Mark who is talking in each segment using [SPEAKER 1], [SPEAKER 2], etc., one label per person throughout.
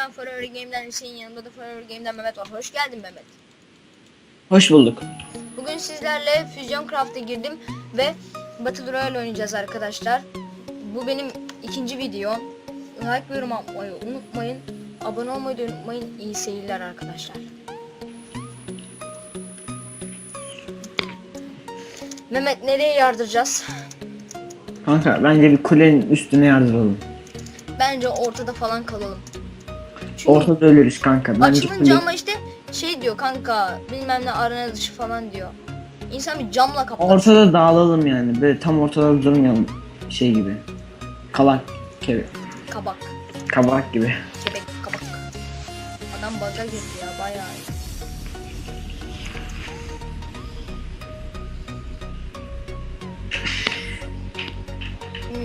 [SPEAKER 1] ben Forever Game'den Hüseyin yanımda da Forever Game'den Mehmet var. Hoş geldin Mehmet.
[SPEAKER 2] Hoş bulduk.
[SPEAKER 1] Bugün sizlerle Fusion Craft'a girdim ve Battle Royale oynayacağız arkadaşlar. Bu benim ikinci videom. Like ve yorum atmayı unutmayın. Abone olmayı da unutmayın. İyi seyirler arkadaşlar. Mehmet nereye yardıracağız?
[SPEAKER 2] Kanka bence bir kulenin üstüne yardıralım.
[SPEAKER 1] Bence ortada falan kalalım. Çünkü
[SPEAKER 2] Ortada ölürüz kanka. Bence
[SPEAKER 1] açılınca ama işte şey diyor kanka bilmem ne arena dışı falan diyor. İnsan bir camla kaplar.
[SPEAKER 2] Ortada dağılalım yani. Böyle tam ortada durmayalım. Şey gibi. Kalak. Kebe.
[SPEAKER 1] Kabak.
[SPEAKER 2] Kabak gibi.
[SPEAKER 1] Kebek kabak. Adam baga girdi ya bayağı.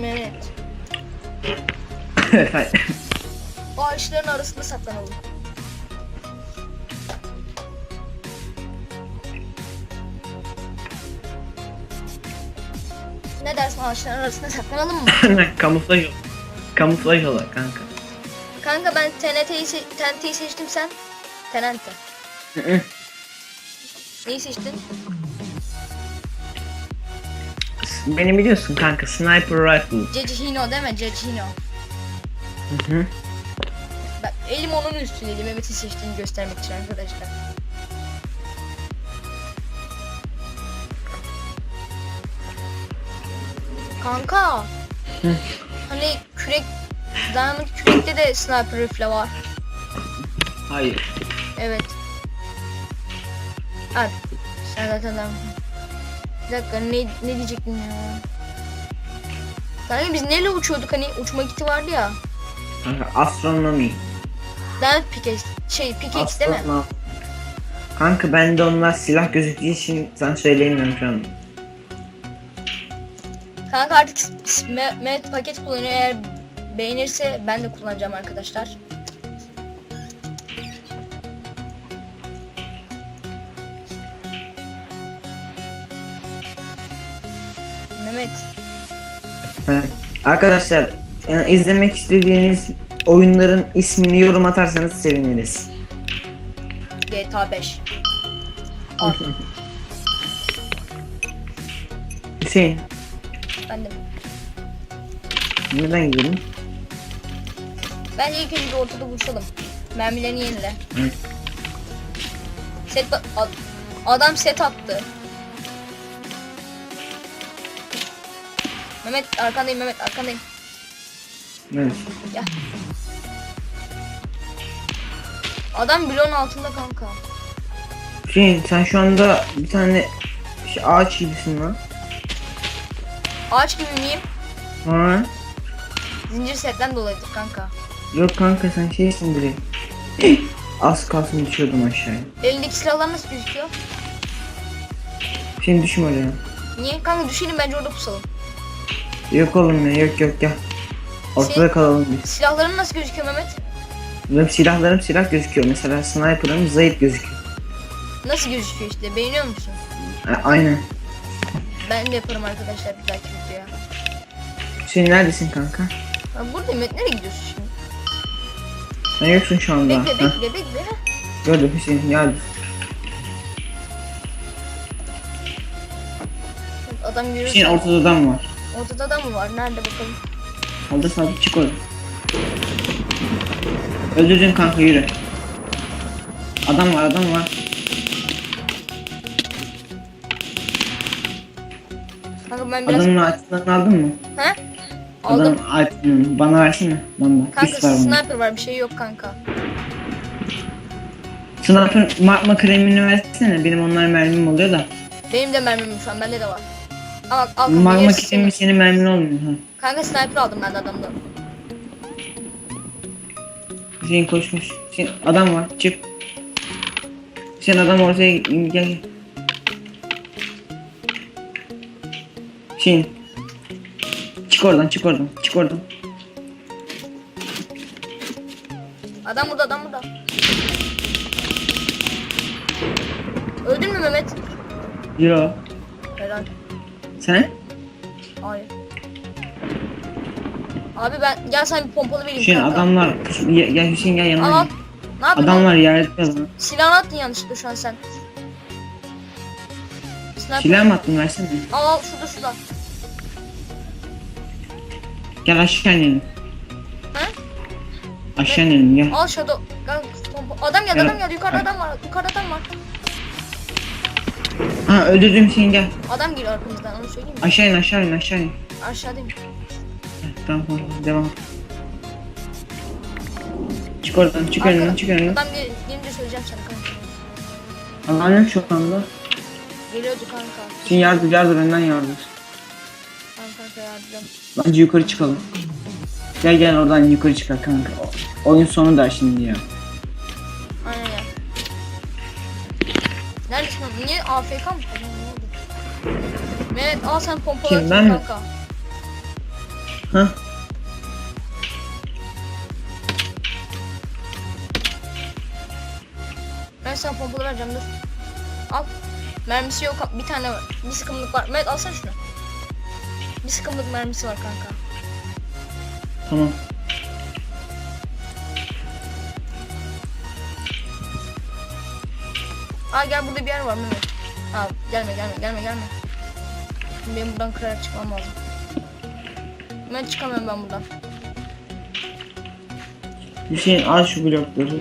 [SPEAKER 1] Mehmet. Ağaçların arasında saklanalım. Ne dersin ağaçların arasında saklanalım mı?
[SPEAKER 2] Kamuflaj ol. Kamuflaj olarak kanka.
[SPEAKER 1] Kanka ben TNT'yi se TNT'yi seçtim sen. TNT. Neyi seçtin?
[SPEAKER 2] Beni biliyorsun kanka. Sniper rifle.
[SPEAKER 1] Cecihino değil mi? Cecihino.
[SPEAKER 2] Hı hı.
[SPEAKER 1] Bak elim onun üstündeydi. Mehmet'i seçtiğini göstermek için arkadaşlar. Kanka.
[SPEAKER 2] Hı.
[SPEAKER 1] Hani kürek Diamond kürekte de sniper rifle var.
[SPEAKER 2] Hayır.
[SPEAKER 1] Evet. Hadi. Sen zaten Diamond- Bir dakika ne, ne diyecektim ya? Kanka biz neyle uçuyorduk hani uçma kiti vardı ya.
[SPEAKER 2] Astronomi.
[SPEAKER 1] Diamond pickaxe şey pickaxe değil mi?
[SPEAKER 2] Astronom- Kanka bende onlar silah gözüktüğü için sen söyleyemiyorum şu an.
[SPEAKER 1] Kanka artık Me- Mehmet paket kullanıyor eğer beğenirse ben de kullanacağım arkadaşlar. Mehmet.
[SPEAKER 2] Arkadaşlar yani izlemek istediğiniz oyunların ismini yorum atarsanız seviniriz.
[SPEAKER 1] GTA 5. Al
[SPEAKER 2] Hüseyin
[SPEAKER 1] ben de.
[SPEAKER 2] neden gidelim?
[SPEAKER 1] Bence ilk önce ortada buluşalım. Mermilerini yenile.
[SPEAKER 2] Hı.
[SPEAKER 1] Set ba- ad- adam set attı. Mehmet arkandayım Mehmet arkandayım.
[SPEAKER 2] Evet.
[SPEAKER 1] Gel. Adam bloğun altında kanka.
[SPEAKER 2] Hüseyin sen şu anda bir tane şey, ağaç gibisin lan.
[SPEAKER 1] Ağaç gibi miyim?
[SPEAKER 2] Ha?
[SPEAKER 1] Zincir setten dolayıdır kanka.
[SPEAKER 2] Yok kanka sen şeysin direkt. Az kalsın düşüyordum aşağıya.
[SPEAKER 1] Elindeki silahlar nasıl gözüküyor?
[SPEAKER 2] Şimdi düşme oraya.
[SPEAKER 1] Niye? Kanka düşelim bence orada pusalım.
[SPEAKER 2] Yok oğlum ya yok yok gel. Ortada
[SPEAKER 1] Şey-
[SPEAKER 2] kalalım biz.
[SPEAKER 1] Silahların nasıl gözüküyor Mehmet?
[SPEAKER 2] Benim silahlarım silah gözüküyor. Mesela sniper'ım zayıf gözüküyor.
[SPEAKER 1] Nasıl gözüküyor işte beğeniyor musun?
[SPEAKER 2] A- aynen.
[SPEAKER 1] Ben de yaparım arkadaşlar bir dahaki videoya.
[SPEAKER 2] Hüseyin neredesin kanka?
[SPEAKER 1] Ha, burada Mehmet nereye gidiyorsun şimdi?
[SPEAKER 2] Sen yoksun şu anda.
[SPEAKER 1] Bekle bekle bekle.
[SPEAKER 2] Gördüm Hüseyin geldi.
[SPEAKER 1] Adam
[SPEAKER 2] Hüseyin
[SPEAKER 1] yürürken
[SPEAKER 2] ortada adam var.
[SPEAKER 1] ortada adam mı var? Nerede bakalım?
[SPEAKER 2] Saldır saldır çık oradan. Öldürdün kanka yürü. Adam var adam var.
[SPEAKER 1] Kanka ben biraz...
[SPEAKER 2] Adamın açılarını aldın mı?
[SPEAKER 1] Ha? Aldım.
[SPEAKER 2] Adam açılarını bana versene. Bana.
[SPEAKER 1] Kanka
[SPEAKER 2] var
[SPEAKER 1] sniper var bir şey yok kanka.
[SPEAKER 2] Sniper magma kremini versene. Benim onlar mermim oluyor da.
[SPEAKER 1] Benim de mermim şu an bende de var. Al al yarısı
[SPEAKER 2] kremi
[SPEAKER 1] senin
[SPEAKER 2] mermin olmuyor. Ha.
[SPEAKER 1] Kanka sniper aldım ben de adamdan.
[SPEAKER 2] Hüseyin koşmuş. Hüseyin adam var. Çık. Hüseyin adam ortaya gel gel. Hüseyin. Çık oradan çık oradan çık oradan.
[SPEAKER 1] Adam burada adam burada. Öldün mü Mehmet?
[SPEAKER 2] Yo.
[SPEAKER 1] Helal.
[SPEAKER 2] Sen?
[SPEAKER 1] Hayır. Abi ben gel sen bir pompalı vereyim
[SPEAKER 2] Hüseyin
[SPEAKER 1] kanka.
[SPEAKER 2] adamlar. Gel, gel Hüseyin gel
[SPEAKER 1] Al
[SPEAKER 2] yanıma.
[SPEAKER 1] al.
[SPEAKER 2] gel.
[SPEAKER 1] Ne yapıyorsun?
[SPEAKER 2] Adamlar yerde lan.
[SPEAKER 1] Silahını attın yanlışlıkla şu an sen.
[SPEAKER 2] Silah mı attın versene.
[SPEAKER 1] Al al şurada şurada.
[SPEAKER 2] Gel aşağı inelim.
[SPEAKER 1] He?
[SPEAKER 2] Aşağı inelim gel.
[SPEAKER 1] Al Shadow. Gel pompa. Adam geldi
[SPEAKER 2] Evet.
[SPEAKER 1] adam geldi yukarıda adam var. Yukarıda adam var.
[SPEAKER 2] Ha öldürdüm Hüseyin gel.
[SPEAKER 1] Adam geliyor arkamızdan onu söyleyeyim mi?
[SPEAKER 2] Aşağı in aşağı in aşağı in.
[SPEAKER 1] Aşağıdayım.
[SPEAKER 2] Tamam tamam devam. Çık oradan çık önünden çık önünden.
[SPEAKER 1] Adam gel- gelince söyleyeceğim sana kanka.
[SPEAKER 2] Alan yok şu anda.
[SPEAKER 1] Geliyordu kanka.
[SPEAKER 2] Hüseyin yardır yardır önden yardır.
[SPEAKER 1] Tamam kanka yardım.
[SPEAKER 2] Bence yukarı çıkalım. Gel gel oradan yukarı çıkar kanka. O- Oyun sonu da şimdi ya.
[SPEAKER 1] Aynen ya. Neredesin oğlum? Niye AFK mı? Adam ne oldu? Mehmet al sen pompalı
[SPEAKER 2] Kim,
[SPEAKER 1] atayım
[SPEAKER 2] ben mi?
[SPEAKER 1] kanka.
[SPEAKER 2] Hah.
[SPEAKER 1] Ben sana pompalı vereceğim dur. Al. Mermisi yok bir tane var. Bir sıkımlık var. Mehmet alsana şunu. Bir sıkımlık mermisi var kanka.
[SPEAKER 2] Tamam.
[SPEAKER 1] Aa gel burada bir yer var Mehmet. Aa gelme gelme gelme gelme. Benim buradan kırarak çıkmam lazım. Ben çıkamıyorum ben buradan.
[SPEAKER 2] Hüseyin al şu blokları.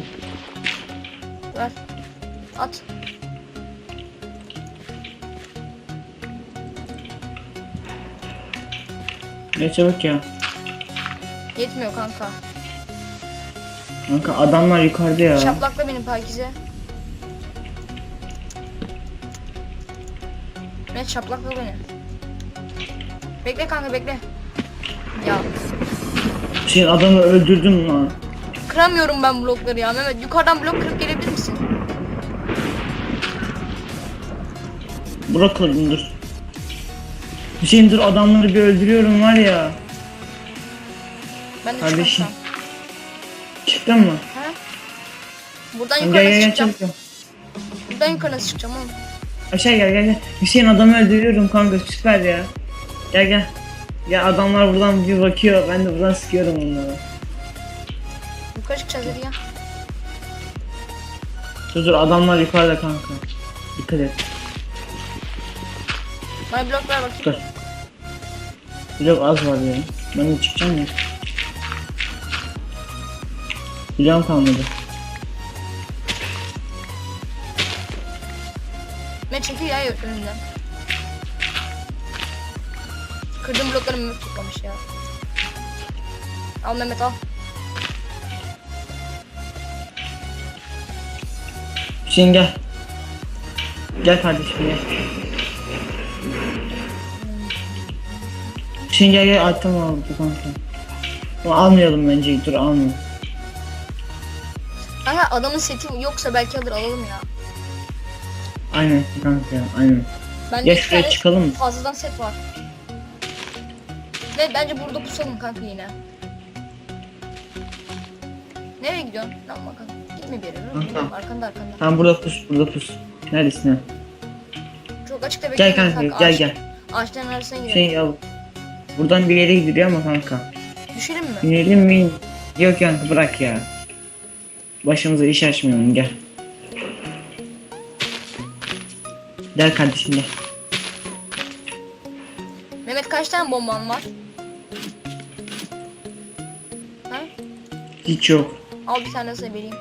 [SPEAKER 1] Ver. At.
[SPEAKER 2] Ne çabuk ya.
[SPEAKER 1] Yetmiyor kanka.
[SPEAKER 2] Kanka adamlar yukarıda ya.
[SPEAKER 1] Şaplakla benim Pakize. Mehmet şaplakla beni. Bekle kanka bekle. Ya
[SPEAKER 2] Hüseyin adamı öldürdüm lan.
[SPEAKER 1] kıramıyorum ben blokları ya Mehmet. Yukarıdan blok kırıp gelebilir misin?
[SPEAKER 2] Bırakalım dur. Hüseyin dur adamları bir öldürüyorum var ya.
[SPEAKER 1] Ben de
[SPEAKER 2] Kardeşim.
[SPEAKER 1] çıkarsam.
[SPEAKER 2] Çıktın mı?
[SPEAKER 1] Ha? Buradan
[SPEAKER 2] Gel
[SPEAKER 1] yukarı
[SPEAKER 2] gel
[SPEAKER 1] nasıl
[SPEAKER 2] gel
[SPEAKER 1] çıkacağım?
[SPEAKER 2] çabuk.
[SPEAKER 1] Buradan yukarı nasıl çıkacağım oğlum?
[SPEAKER 2] Aşağı gel gel gel. Hüseyin adamı öldürüyorum kanka süper ya. Gel gel. Ya adamlar buradan bir bakıyor. Ben de buradan sıkıyorum onları.
[SPEAKER 1] Yukarı çıkacağız hadi ya.
[SPEAKER 2] Dur dur adamlar yukarıda kanka. Dikkat et.
[SPEAKER 1] Bana blok ver bakayım.
[SPEAKER 2] Dur. Blok az var ya. Ben de çıkacağım ya. Bloğum kalmadı.
[SPEAKER 1] Mehmet çekil ya önümden. Kırdığım blokları Mehmet toplamış ya. Al Mehmet al.
[SPEAKER 2] Hüseyin gel. Gel kardeşim gel. Hüseyin gel gel item aldı kanka. Ama almayalım bence dur almayalım.
[SPEAKER 1] Kanka adamın seti yoksa belki alır alalım ya.
[SPEAKER 2] Aynen kanka aynen.
[SPEAKER 1] Bende
[SPEAKER 2] Ya şuraya çıkalım mı?
[SPEAKER 1] Fazladan set var. Ne bence burada pusalım kanka yine. Nereye gidiyorsun? Lan bakalım. Gitme bir yere.
[SPEAKER 2] Kanka.
[SPEAKER 1] Gidiyorum, Arkanda arkanda.
[SPEAKER 2] Tamam burada pus burada pus. Neredesin?
[SPEAKER 1] Çok açıkta
[SPEAKER 2] Gel
[SPEAKER 1] bekliyorum
[SPEAKER 2] kanka gel
[SPEAKER 1] Ağaç-
[SPEAKER 2] gel.
[SPEAKER 1] Ağaçların arasına girelim.
[SPEAKER 2] Hüseyin ya buradan bir yere gidiyor ama kanka.
[SPEAKER 1] Düşelim mi?
[SPEAKER 2] İnelim mi? Yok kanka bırak ya. Başımıza iş açmayalım gel. Gel kardeşim gel.
[SPEAKER 1] Kaç tane bomban var? Ha?
[SPEAKER 2] Hiç yok.
[SPEAKER 1] Al bir tane size vereyim.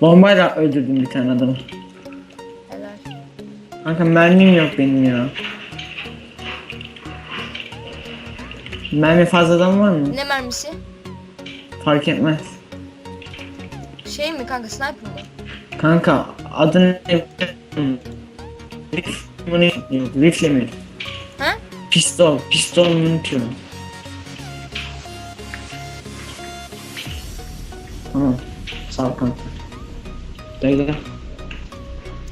[SPEAKER 2] Bombayla öldürdüm bir tane adamı.
[SPEAKER 1] Helal.
[SPEAKER 2] Kanka mermim yok benim ya. Mermi fazladan var mı?
[SPEAKER 1] Ne mermisi?
[SPEAKER 2] Fark etmez.
[SPEAKER 1] Şey mi kanka sniper mı?
[SPEAKER 2] Kanka adını ne? Rifle mi? Rifle mi? Pistol. Pistol unutuyorum. Tamam. Sağ ol kanka. Gel gel.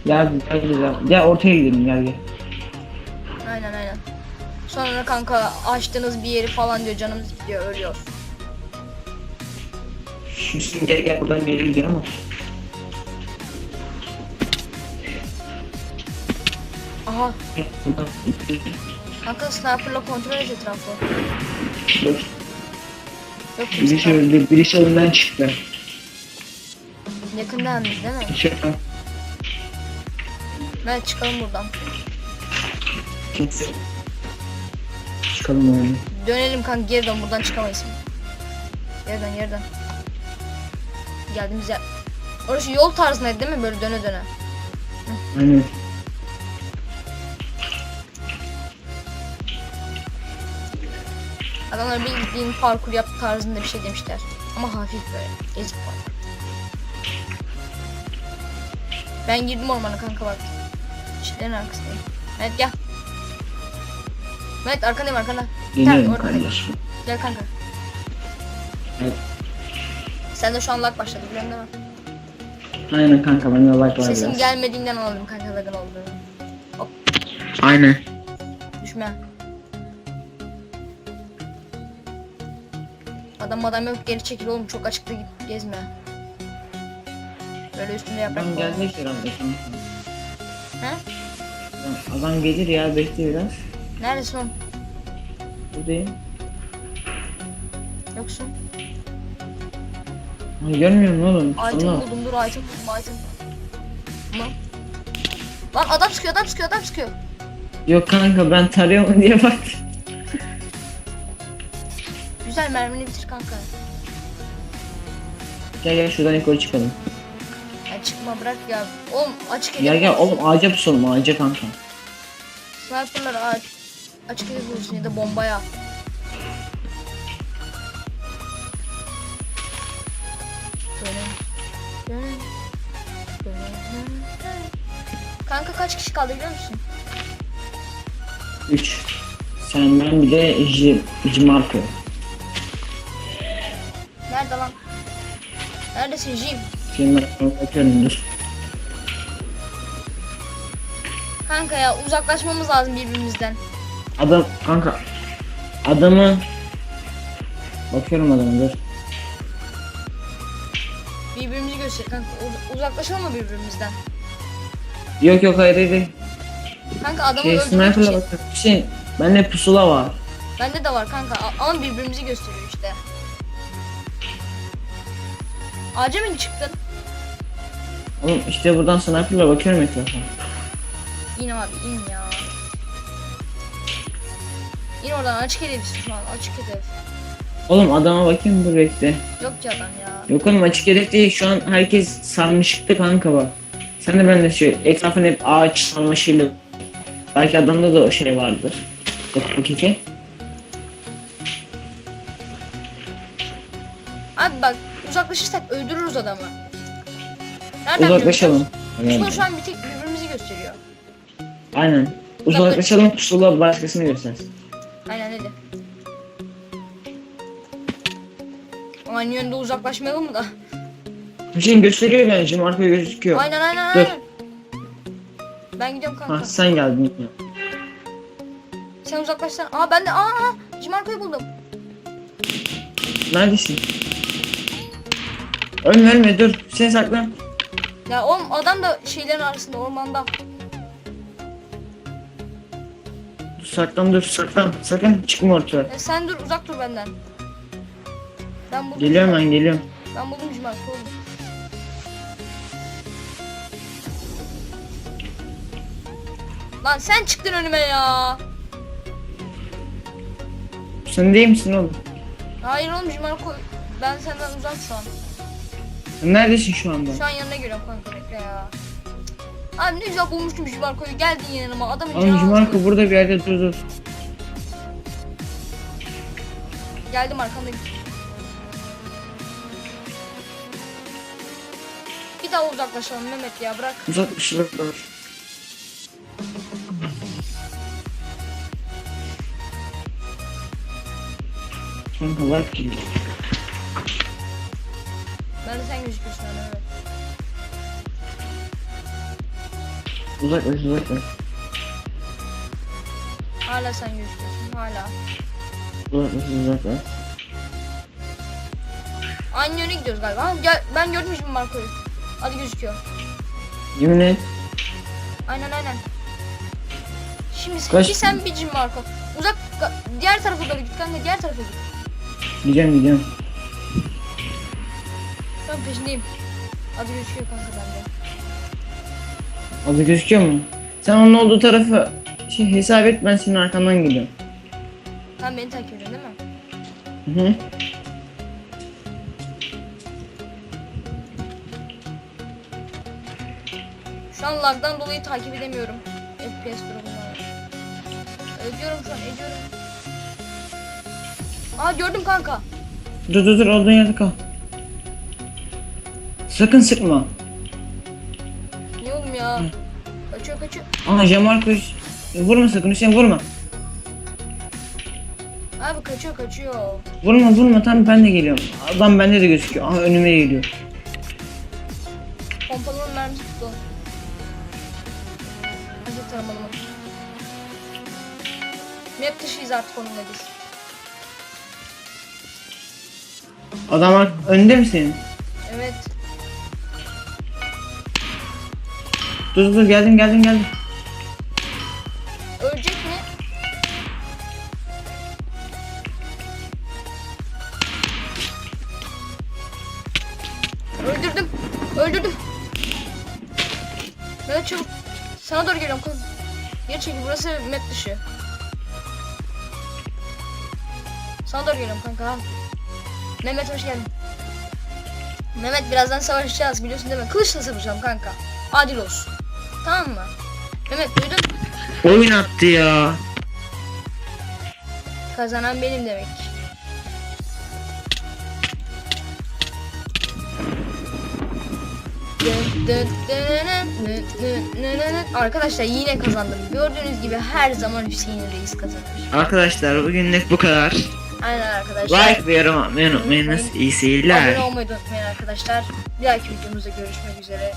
[SPEAKER 2] Gel gel gel. Gel ortaya gidelim gel gel.
[SPEAKER 1] Aynen aynen. Sonra kanka açtığınız bir yeri falan diyor canımız gidiyor ölüyor.
[SPEAKER 2] gel gel buradan bir yere gidiyor ama.
[SPEAKER 1] Aha kanka sniperla kontrol et etrafı.
[SPEAKER 2] Dur.
[SPEAKER 1] Yok.
[SPEAKER 2] Birisi öldü. Birisi önden çıktı.
[SPEAKER 1] Yakında hem biz değil mi?
[SPEAKER 2] Şaka.
[SPEAKER 1] Ben çıkalım buradan.
[SPEAKER 2] Kimse. Çıkalım öyle.
[SPEAKER 1] Dönelim kanka geri dön buradan çıkamayız. Geri dön geri dön. Geldiğimiz yer. Orası yol tarzındaydı değil mi böyle döne döne?
[SPEAKER 2] Aynen.
[SPEAKER 1] Adamlar bildiğin parkur yap tarzında bir şey demişler. Ama hafif böyle ezik parkur. Ben girdim ormana kanka bak. Çitlerin arkasındayım. Evet gel. Evet arkandayım arkanda. Gel
[SPEAKER 2] Geliyorum kardeşim.
[SPEAKER 1] Gel kanka.
[SPEAKER 2] Evet.
[SPEAKER 1] Sen de şu an lag başladı biliyorsun değil mi?
[SPEAKER 2] Aynen kanka bende like var
[SPEAKER 1] Sesin
[SPEAKER 2] biraz.
[SPEAKER 1] gelmediğinden anladım kanka lagın olduğunu.
[SPEAKER 2] Aynen.
[SPEAKER 1] Düşme. Adam adam yok geri çekil oğlum çok açıkta git gezme. Böyle üstünde yaprak
[SPEAKER 2] Adam
[SPEAKER 1] falan.
[SPEAKER 2] gelecek herhalde kanka.
[SPEAKER 1] He?
[SPEAKER 2] Adam gelir ya bekle biraz.
[SPEAKER 1] Neredesin oğlum?
[SPEAKER 2] Buradayım.
[SPEAKER 1] Yoksun.
[SPEAKER 2] Ay, görmüyor musun oğlum?
[SPEAKER 1] Item
[SPEAKER 2] Sana.
[SPEAKER 1] buldum dur item buldum item. Tamam. Lan adam sıkıyor adam sıkıyor adam sıkıyor.
[SPEAKER 2] Yok kanka ben tarıyorum diye baktım.
[SPEAKER 1] Mermini bitir kanka.
[SPEAKER 2] Gel gel şuradan yukarı çıkalım.
[SPEAKER 1] Ya çıkma bırak ya. Oğlum açık
[SPEAKER 2] Gel gel oğlum ağaca pusalım ağaca kanka.
[SPEAKER 1] Sniper'lar aç, açık edip vursun ya da bombaya. Kanka kaç kişi kaldı biliyor musun?
[SPEAKER 2] 3. Sen ben bir de J, J Marco.
[SPEAKER 1] Neredesin Jim?
[SPEAKER 2] Senin ben bakıyorum dur.
[SPEAKER 1] Kanka ya uzaklaşmamız lazım birbirimizden.
[SPEAKER 2] Adam kanka. Adamı Bakıyorum adamı dur.
[SPEAKER 1] Birbirimizi göster kanka. Uz- uzaklaşalım mı birbirimizden?
[SPEAKER 2] Yok yok hayır hayır. hayır.
[SPEAKER 1] Kanka adamı
[SPEAKER 2] Şey
[SPEAKER 1] öldürmek
[SPEAKER 2] sniper'la
[SPEAKER 1] için.
[SPEAKER 2] bakıyorum. Şey bende pusula var.
[SPEAKER 1] Bende de var kanka a- ama birbirimizi gösteriyor Ağaca mı çıktın?
[SPEAKER 2] Oğlum işte buradan sniper'la bakıyorum etrafa.
[SPEAKER 1] İn abi in ya. İn oradan açık hedef şu an açık hedef.
[SPEAKER 2] Oğlum adama bakayım dur bekle.
[SPEAKER 1] Yok ki adam ya.
[SPEAKER 2] Yok oğlum açık hedef değil şu an herkes sarmışıktı kanka bak. Sen de ben de şey etrafın hep ağaç sarmaşıyla. Belki adamda da o şey vardır. Yok paketi.
[SPEAKER 1] Abi bak uzaklaşırsak adamı. Nereden
[SPEAKER 2] Uzaklaşalım.
[SPEAKER 1] biliyorsun? Pusula şu an bir tek birbirimizi gösteriyor.
[SPEAKER 2] Aynen. Uzaklaşalım pusula başkasını göstersin.
[SPEAKER 1] Aynen hadi. Aynı yönde uzaklaşmayalım da?
[SPEAKER 2] Hüseyin gösteriyor bence marka gözüküyor.
[SPEAKER 1] Aynen aynen
[SPEAKER 2] Dur.
[SPEAKER 1] aynen. Ben gidiyorum kanka.
[SPEAKER 2] Ha sen geldin.
[SPEAKER 1] Sen uzaklaşsan. Aa ben de aa Cimarko'yu buldum.
[SPEAKER 2] Neredesin? Ölme ölme dur. Sen saklan.
[SPEAKER 1] Ya oğlum adam da şeylerin arasında ormanda.
[SPEAKER 2] Dur, saklan dur saklan. Sakın çıkma ortaya.
[SPEAKER 1] Ya sen dur uzak dur benden. Ben buldum.
[SPEAKER 2] Geliyorum ben geliyorum.
[SPEAKER 1] Ben buldum Cimarko oğlum. Lan sen çıktın önüme ya.
[SPEAKER 2] Sen değil misin oğlum?
[SPEAKER 1] Hayır oğlum Cimarko. Ben senden uzak şu an.
[SPEAKER 2] Neredesin şu anda?
[SPEAKER 1] Şu an yanına geliyorum kanka bekle ya. Abi ne güzel bulmuştum Cimarko'yu. Geldin yanıma. Adamın
[SPEAKER 2] Oğlum
[SPEAKER 1] canı aldı.
[SPEAKER 2] burada bir yerde dur dur.
[SPEAKER 1] Geldim arkamda. Bir daha uzaklaşalım Mehmet ya bırak.
[SPEAKER 2] Uzak bir şeyler dur. Kanka bak ki.
[SPEAKER 1] De sen gözüküyorsun öyle evet.
[SPEAKER 2] Uzaklaş uzaklaş.
[SPEAKER 1] Hala sen gözüküyorsun hala.
[SPEAKER 2] Uzaklaş uzaklaş.
[SPEAKER 1] Aynı yöne gidiyoruz galiba. Ha, gel, ben gördüm şimdi Marco'yu. Hadi gözüküyor.
[SPEAKER 2] Yemin et.
[SPEAKER 1] Aynen aynen. Şimdi
[SPEAKER 2] Kaç-
[SPEAKER 1] bir sen bir Jim Marco. Uzak diğer tarafa doğru git kanka diğer tarafa git.
[SPEAKER 2] Gidiyorum gidiyorum.
[SPEAKER 1] An peşindeyim. Adı gözüküyor kanka bende.
[SPEAKER 2] Adı gözüküyor mu? Sen onun olduğu tarafı şey hesap et ben senin arkandan geliyorum.
[SPEAKER 1] Sen beni takip ediyorsun değil mi?
[SPEAKER 2] Hı hı.
[SPEAKER 1] Şu an lagdan dolayı takip edemiyorum. FPS durumunda var. Ediyorum şu an ediyorum. Aa gördüm kanka.
[SPEAKER 2] Dur dur dur olduğun yerde kal. Sakın sıkma.
[SPEAKER 1] Niye oğlum ya? Kaçıyor kaçıyor.
[SPEAKER 2] Aa Jamarcus. Vurma sakın Hüseyin vurma.
[SPEAKER 1] Abi kaçıyor kaçıyor.
[SPEAKER 2] Vurma vurma tam ben de geliyorum. Adam bende de gözüküyor. Aha önüme geliyor.
[SPEAKER 1] Pompalının mermisi tuttu. Hadi taramalım. Map dışıyız artık onunla biz.
[SPEAKER 2] Adam önde mi Dur dur geldim geldim geldim.
[SPEAKER 1] Ölecek mi? Öldürdüm. Öldürdüm. Mehmet çabuk. Sana doğru geliyorum. Koy. Geri çekil. Burası map dışı. Sana doğru geliyorum kanka. Mehmet hoş geldin. Mehmet birazdan savaşacağız biliyorsun değil mi? Kılıçla savaşacağım kanka. Adil olsun. Tamam mı? Mehmet duydun?
[SPEAKER 2] Oyun attı ya.
[SPEAKER 1] Kazanan benim demek. Arkadaşlar yine kazandım. Gördüğünüz gibi her zaman Hüseyin Reis kazanır.
[SPEAKER 2] Arkadaşlar bugünlük bu kadar.
[SPEAKER 1] Aynen arkadaşlar.
[SPEAKER 2] Like ve yorum atmayı unutmayınız. İyi
[SPEAKER 1] Abone
[SPEAKER 2] seyirler.
[SPEAKER 1] olmayı da unutmayın arkadaşlar. Bir dahaki videomuzda görüşmek üzere.